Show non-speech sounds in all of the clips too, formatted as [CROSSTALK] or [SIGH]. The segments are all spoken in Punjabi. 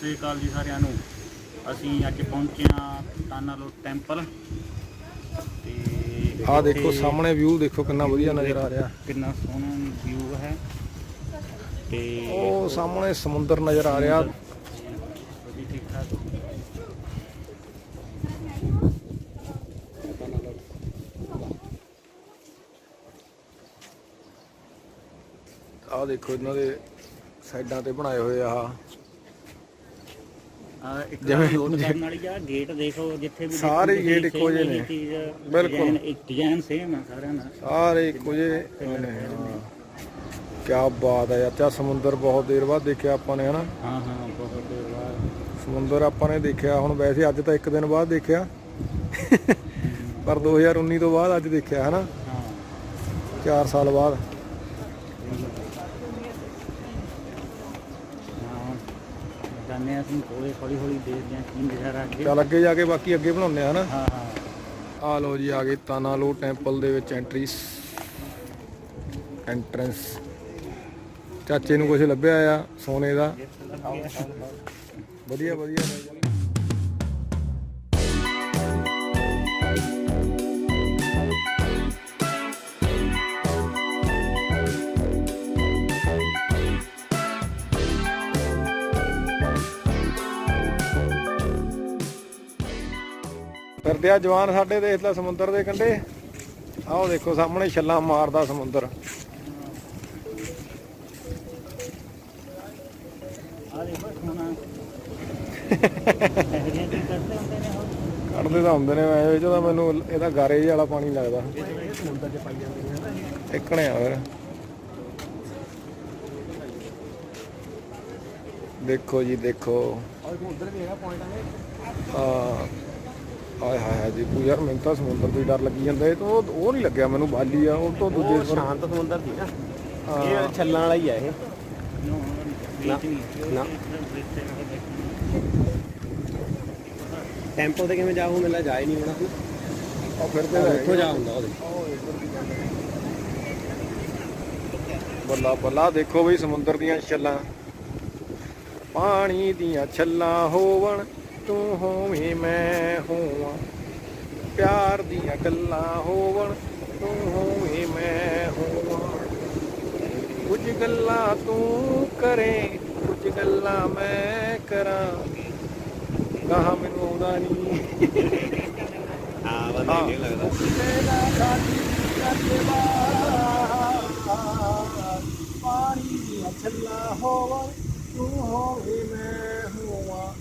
ਸ੍ਰੀ ਅਕਾਲ ਜੀ ਸਾਰਿਆਂ ਨੂੰ। ਅਸੀਂ ਅੱਜ ਪਹੁੰਚੇ ਹਾਂ ਤਾਨਾਲੋ ਟੈਂਪਲ ਤੇ ਆਹ ਦੇਖੋ ਇੱਥੇ ਸਾਹਮਣੇ ਵਿਊ ਦੇਖੋ ਕਿੰਨਾ ਵਧੀਆ ਨਜ਼ਰ ਆ ਰਿਹਾ। ਕਿੰਨਾ ਸੋਹਣਾ ਵਿਊ ਹੈ। ਤੇ ਉਹ ਸਾਹਮਣੇ ਸਮੁੰਦਰ ਨਜ਼ਰ ਆ ਰਿਹਾ। ਵਧੀਆ ਠੀਕ ਠਾਕ। ਆਹ ਦੇਖੋ ਇਹਨਾਂ ਦੇ ਸਾਈਡਾਂ ਤੇ ਬਣਾਏ ਹੋਏ ਆ ਆਹ। ਆ ਇੱਕ ਜਿਵੇਂ- ਨੋਟ ਕਰਨ ਵਾਲੀ ਆ ਗੇਟ ਦੇਖੋ ਜਿੱਥੇ ਵੀ ਸਾਰੇ ਦੇਖੋ ਗੇਟ ਤੁਸੀਂ ਇੱਕੋ ਜਿਹੇ same ਨੇ। ਇਹੀ ਚੀਜ਼, ਬਿਲਕੁਲ। design- ਇੱਕ ਡਿਜ਼ਾਈਨ ਸੇਮ ਆ ਸਾਰਿਆਂ ਦਾ। ਸਾਰੇ ਇੱਕੋ ਜਿਹੇ ਨੇ ਕੀ ਬਾਤ ਹੈ ਚਾਚਾ ਸਮੁੰਦਰ ਬਹੁਤ ਦੇਰ ਬਾਅਦ ਦੇਖਿਆ ਆਪਾਂ ਨੇ ਹਨਾ? ਹਾਂ ਹਾਂ ਬਹੁਤ ਦੇਰ ਬਾਅਦ। ਸਮੁੰਦਰ ਆਪਾਂ ਨੇ ਦੇਖਿਆ ਹੁਣ ਵੈਸੇ ਅੱਜ ਤਾਂ ਇੱਕ ਦਿਨ ਬਾਅਦ ਦੇਖਿਆ। ਪਰ 2019 ਤੋਂ ਬਾਅਦ ਅੱਜ ਦੇਖਿਆ ਹਨਾ? ਹਾਂ। 4 ਸਾਲ ਬਾਅਦ ਹਾਂ ਜਾਣੇ ਅਸੀਂ ਹੌਲੀ ਹੌਲੀ ਹੌਲੀ ਦੇਖਦੇ ਹਾਂ ਕੀ ਨਜ਼ਾਰਾ ਅੱਗੇ। ਚੱਲ ਅੱਗੇ ਜਾ ਕੇ ਬਾਕੀ ਅੱਗੇ ਬਣਾਉਂਦੇ ਆ ਹਨਾ? ਹਾਂ ਹਾਂ। ਆ ਲੋ ਜੀ ਆ ਗਏ ਤਾਨਾਲੋ ਟੈਂਪਲ ਦੇ ਵਿੱਚ ਐਂਟਰੀ ਐਂਟਰੈਂਸ ਚਾਚੇ ਨੂੰ ਕੁਝ ਲੱਭਿਆ ਆ ਸੋਨੇ ਦਾ। ਵਧੀਆ ਵਧੀਆ। ਫਿਰਦੇ ਆ ਜਵਾਨ ਸਾਡੇ ਦੇਖ ਲੈ ਸਮੁੰਦਰ ਦੇ ਕੰਢੇ। ਆਹ ਦੇਖੋ ਸਾਹਮਣੇ ਛੱਲਾਂ ਮਾਰਦਾ ਸਮੁੰਦਰ। [LAUGHS] ਕੱਢਦੇ ਤਾਂ ਹੁੰਦੇ ਨੇ ਐ ਇਹ ਤਾਂ ਮੈਨੂੰ ਇਹਦਾ ਗਾਰੇ ਵਾਲਾ ਪਾਣੀ ਲੱਗਦਾ। ਸਮੁੰਦਰ 'ਚ ਪਾਈ ਜਾਂਦੇ ਨੇ ਇੱਕਣੇ ਆ ਫਿਰ। ਦੇਖੋ ਜੀ ਦੇਖੋ। ਔਰ ਉਧਰ ਵੀ ਹੈਗਾ ਪੁਆਇੰਟ ਆ ਆ ਆਏ ਹਾਏ ਹਾਏ ਜੀ ਤੂੰ ਯਾਰ ਮੈਨੂੰ ਤਾਂ ਸਮੁੰਦਰ ਤੋਂ ਹੀ ਡਰ ਲੱਗੀ ਜਾਂਦਾ। ਇਹ ਤੋਂ ਉਹ ਨਹੀਂ ਲੱਗਿਆ ਮੈਨੂੰ ਬਾਲੀ ਆ ਉਹ ਤੋਂ ਦੂਜੇ ਪਰ ਸ਼ਾਂਤ ਸਮੁੰਦਰ ਸੀ ਨਾ। ਇਹ ਛੱਲਾਂ ਵਾਲਾ ਹੀ ਆ ਇਹ। ਨਾ। ਟੈਂਪਲ ਤੇ ਕਿਵੇਂ ਜਾਊ ਮੈਨੂੰ ਜਾ ਹੀ ਨਹੀਂ ਹੋਣਾ। ਉਹ ਫਿਰਦੇ ਤਾਂ ਉੱਥੋਂ ਜਾ ਹੁੰਦਾ ਉਹਦੇ। ਬੱਲਾ ਬੱਲਾ ਦੇਖੋ ਬਈ ਸਮੁੰਦਰ ਦੀਆਂ ਛੱਲਾਂ। ਪਾਣੀ ਦੀਆਂ ਛੱਲਾਂ ਹੋਵਣ ਤੂੰ ਹੋਵੇਂ ਮੈਂ ਹੋਵਾਂ। ਪਿਆਰ ਦੀਆਂ ਗੱਲਾਂ ਹੋਵਣ ਤੂੰ ਹੋਵੇਂ ਮੈਂ ਹੋਵਾਂ। ਕੁਝ ਗੱਲਾਂ ਤੂੰ ਕਰੇ ਕੁਝ ਗੱਲਾਂ ਮੈਂ ਕਰਾਂ। ਕਹਾ ਮੈਨੂੰ ਆਉਂਦਾ ਨਹੀਂ ਹਾਂ ਬਸ ਹਾਂ। ਇਹ ਲੱਗਦਾ। ਪਾਣੀ ਦੀਆਂ ਛੱਲਾਂ ਹੋਵਣ ਤੂੰ ਹੋਵੇ ਮੈਂ ਹੋਵਾਂ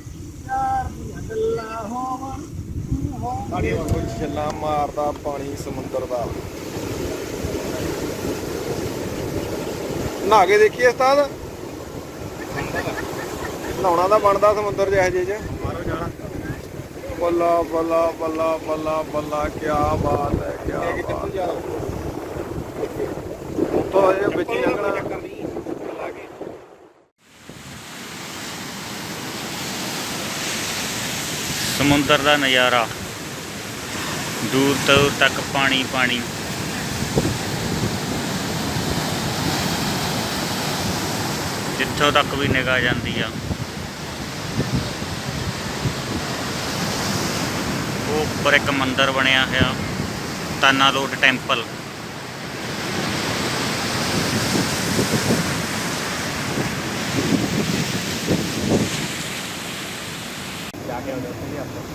ਪਿਆਰ ਦੀਆਂ ਗੱਲਾਂ ਹੋਵਣ ਤੂੰ ਹੋਵੇ ਕੋਈ ਛੱਲਾਂ ਮਾਰਦਾ ਪਾਣੀ ਸਮੁੰਦਰ ਦਾ। ਨਹਾ ਕੇ ਦੇਖੀਏ ਉਸਤਾਦ। ਨਹਾਉਣਾ ਤਾਂ ਬਣਦਾ ਸਮੁੰਦਰ ਜਿਹੇ ਜਿਹੇ ਚ। ਮਾਰੋ ਜਾਣਾ ਬੱਲਾ ਬੱਲਾ ਬੱਲਾ ਬੱਲਾ ਬੱਲਾ ਕੀ ਬਾਤ ਹੈ ਕੀ ਇਹ ਬਾਤ। ਜਾ ਉੱਥੋਂ ਅਜੇ ਵਿੱਚ ਹੀ ਲੰਘਣਾ ਚੱਕਰ ਨਹੀਂ ਸਮੁੰਦਰ ਦਾ ਨਜ਼ਾਰਾ। ਦੂਰ ਦੂਰ ਤੱਕ ਪਾਣੀ ਪਾਣੀ। ਜਿੱਥੋਂ ਤੱਕ ਵੀ ਨਿਗਾਹ ਜਾਂਦੀ ਆ। ਉਹ ਉੱਪਰ ਇੱਕ ਮੰਦਿਰ ਬਣਿਆ ਹੋਇਆ, ਤਾਨਾਲੋਟ ਟੈਂਪਲ। ਕੇ ਆਉਂਦੇ ਉੱਥੇ ਵੀ ਆਪਾਂ।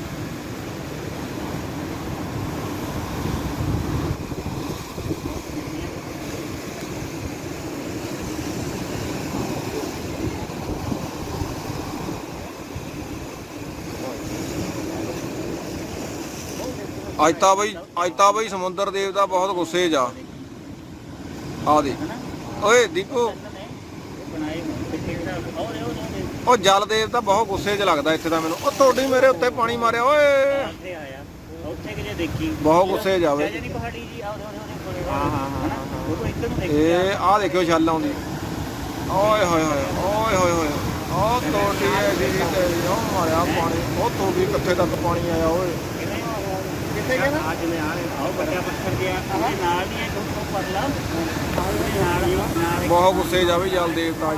ਅੱਜ ਤਾਂ ਬਈ, ਅੱਜ ਤਾਂ ਬਈ ਸਮੁੰਦਰ ਦੇਵਤਾ ਬਹੁਤ ਗੁੱਸੇ ਜਾ ਆ। ਦੇ ਓਏ, ਦੀਪੂ। ਉਹ ਜਲ ਦੇਵਤਾ ਬਹੁਤ ਗੁੱਸੇ 'ਚ ਲੱਗਦਾ ਇੱਥੇ ਤਾਂ ਮੈਨੂੰ। ਉਹ ਤੁਹਾਡੀ ਮੇਰੇ ਉੱਤੇ ਪਾਣੀ ਮਾਰਿਆ ਓਏ। ਉੱਥੇ ਆਇਆ ਉੱਥੇ ਕਿਤੇ ਦੇਖੀ। ਬਹੁਤ ਗੁੱਸੇ 'ਚ ਆਵੇ ਜਿਹੜੀ ਪਹਾੜੀ ਜੀ ਆ ਉਹਦੇ ਉਹਦੇ ਕੋਲੇ ਹਾਂ, ਹਾਂ, ਹਾਂ, ਹਾਂ, ਹਾਂ। ਉਹ ਤੋਂ ਇੱਧਰ ਨੂੰ ਦੇਖੀ ਇਹ ਆਹ ਦੇਖਿਓ ਛੱਲ ਆਉਂਦੀ। ਓਏ ਹੋਏ ਹੋਏ ਓਏ ਹੋਏ ਹੋਏ। ਉਹ ਤੁਹਾਡੀ ਐਡੀ ਜੀ ਤੇ ਉਹ ਮਾਰਿਆ ਪਾਣੀ। ਉਹ ਤੁਹਾਡੀ ਕਿੱਥੇ ਤੱਕ ਪਾਣੀ ਆਇਆ ਓਏ। ਕਿੱਥੇ ਗਿਆ ਨਾ? ਅੱਜ ਮੈਂ ਆ ਰਿਹਾ। ਆਹ ਵੱਡਾ ਪੱਥਰ ਗਿਆ। ਉਹਦੇ ਨਾਲ ਹੀ ਇੱਕ ਉੱਪਰ ਪਰਲਾ। ਉਹਦੇ ਨਾਲ ਨਾਲ ਬਹੁਤ ਗੁੱਸੇ 'ਚ ਆ ਵੀ ਜਲ ਦੇਵਤਾ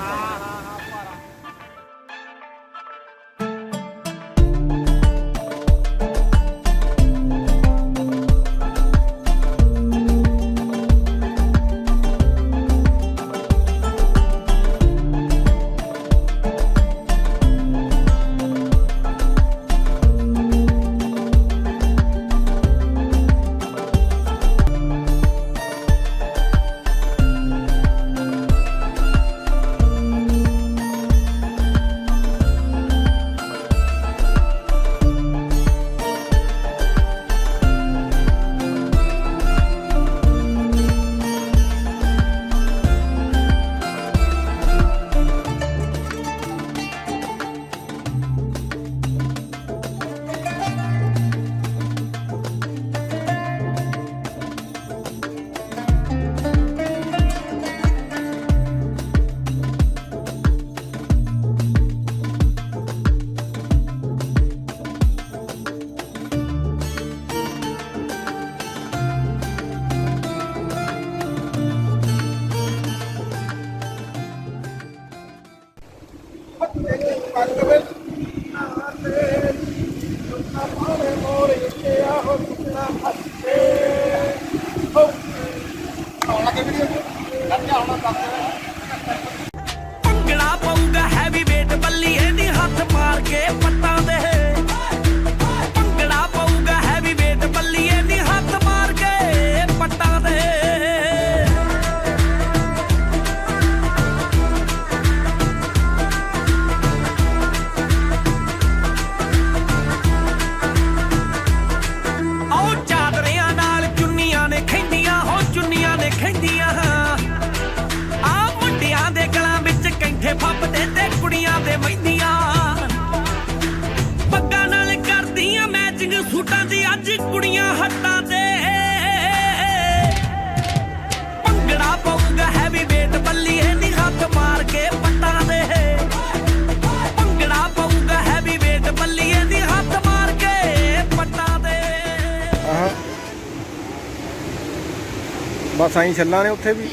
ਬਸ ਆਈ ਛੱਲਾਂ ਨੇ ਉੱਥੇ ਵੀ।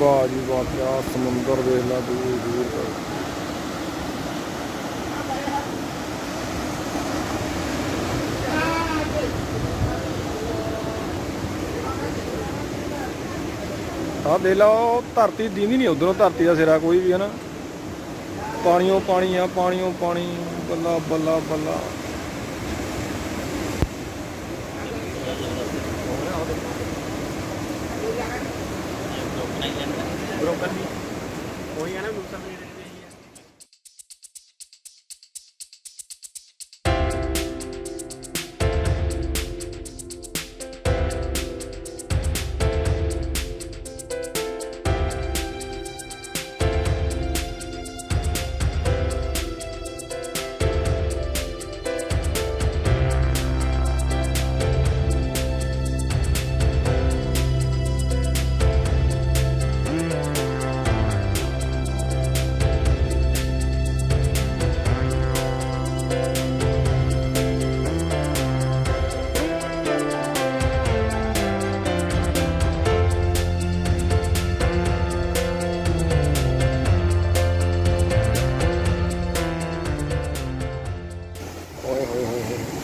ਵਾਹ ਜੀ ਵਾਹ, ਕਿਆ ਸਮੁੰਦਰ ਦੇਖ ਲਾ ਦੂਰ ਦੂਰ ਤੱਕ ਆ ਦੇ ਲਓ ਧਰਤੀ ਦੀਂਦੀ ਨਹੀਂ ਉਧਰੋਂ ਧਰਤੀ ਦਾ ਸਿਰਾ ਕੋਈ ਵੀ ਹੈ ਨਾ ਪਾਣੀਓ ਪਾਣੀ ਆ, ਪਾਣੀਓ ਪਾਣੀ, ਬੱਲਾ ਬੱਲਾ ਬੱਲਾ। ਬਰੋਕਨ ਨਹੀਂ। ਉਹੀ ਹੈ ਨਾ ਦੂਸਰਾ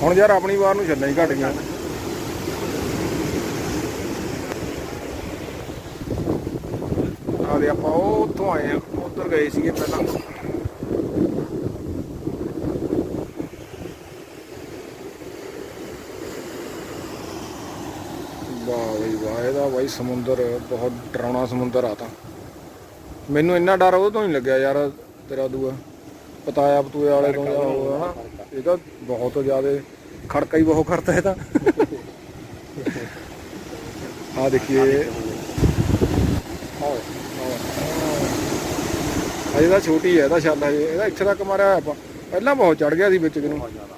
ਹੁਣ ਯਾਰ ਆਪਣੀ ਵਾਰ ਨੂੰ ਛੱਡਣਾ ਹੀ ਘਟ ਗਿਆ। ਆ ਆਪਾਂ ਉਹ ਉੱਥੋਂ ਆਏ ਆ ਉੱਧਰ ਗਏ ਸੀਗੇ ਪਹਿਲਾਂ। ਵਾਹ ਬਈ ਵਾਹ, ਇਹਦਾ ਬਾਈ ਸਮੁੰਦਰ, ਬਹੁਤ ਡਰਾਉਣਾ ਸਮੁੰਦਰ ਆ ਤਾਂ। ਮੈਨੂੰ ਇੰਨਾ ਡਰ ਉਹ ਤੋਂ ਨਹੀਂ ਲੱਗਿਆ ਯਾਰ, ਤੇਰਾ ਦੂਆ। ਪਤਾਇਆ ਪਤੂਏ ਵਾਲੇ ਤੋਂ ਜਾਂ ਉਹ ਹਨਾ। ਇਹ ਤਾਂ ਬਹੁਤ ਜ਼ਿਆਦਾ ਖੜਕਾ ਹੀ ਬਹੁਤ ਕਰਦਾ ਇਹ ਤਾਂ ਆ ਦੇਖੀਏ। ਅਜੇ ਤਾਂ ਛੋਟੀ ਹੈ ਇਹਦਾ ਛੱਲ ਹਜੇ ਇਹਦਾ ਇੱਥੇ ਤੱਕ ਮਾਰਿਆ ਹੋਇਆ ਆਪਾਂ। ਪਹਿਲਾਂ ਬਹੁਤ ਚੜ ਗਿਆ ਸੀ ਵਿੱਚ ਕਿਨੂੰ ਬਹੁਤ ਜ਼ਿਆਦਾ